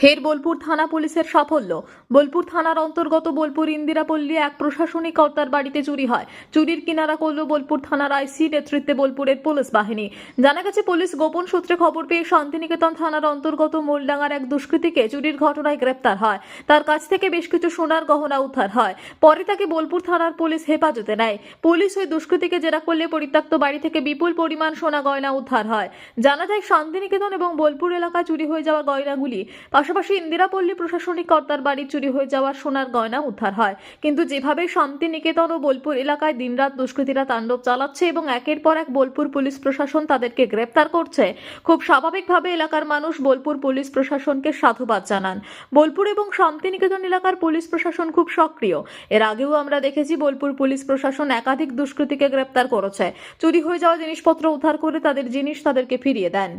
ফের বোলপুর থানা পুলিশের সাফল্য। বোলপুর থানার অন্তর্গত বোলপুর ইন্দিরাপল্লী এক প্রশাসনিক কর্তার বাড়িতে চুরি হয়। চুরির কিনারা করল বোলপুর থানার আইসি নেতৃত্বে বোলপুরের পুলিশ বাহিনী। জানা গেছে, পুলিশ গোপন সূত্রে খবর পেয়ে শান্তিনিকেতন থানার অন্তর্গত মোলডাঙ্গার এক দুষ্কৃতীকে চুরির ঘটনায় গ্রেপ্তার হয়। তার কাছ থেকে বেশ কিছু সোনার গহনা উদ্ধার হয়। পরে তাকে বোলপুর থানার পুলিশ হেফাজতে নেয়। পুলিশ ওই দুষ্কৃতীকে জেরা করলে পরিত্যক্ত বাড়ি থেকে বিপুল পরিমাণ সোনা গয়না উদ্ধার হয়। জানা যায়, শান্তিনিকেতন এবং বোলপুর এলাকায় চুরি হয়ে যাওয়া গয়নাগুলি পাশাপাশি ইন্দিরাপল্লী প্রশাসনিক কর্তার বাড়ি চুরি হয়ে যাওয়া সোনার গয়না উদ্ধার হয়। কিন্তু যেভাবে শান্তিনিকেতন ও বোলপুর এলাকায় দিনরাত দুষ্কৃতীরা তাণ্ডব চালাচ্ছে এবং একের পর এক বোলপুর পুলিশ প্রশাসন তাদেরকে গ্রেপ্তার করছে, খুব স্বাভাবিকভাবে এলাকার মানুষ বোলপুর পুলিশ প্রশাসনকে সাধুবাদ জানান। বোলপুর এবং শান্তিনিকেতন এলাকার পুলিশ প্রশাসন খুব সক্রিয়। এর আগেও আমরা দেখেছি বোলপুর পুলিশ প্রশাসন একাধিক দুষ্কৃতীকে গ্রেপ্তার করেছে। চুরি হয়ে যাওয়া জিনিসপত্র উদ্ধার করে তাদের জিনিস তাদেরকে ফিরিয়ে দেন।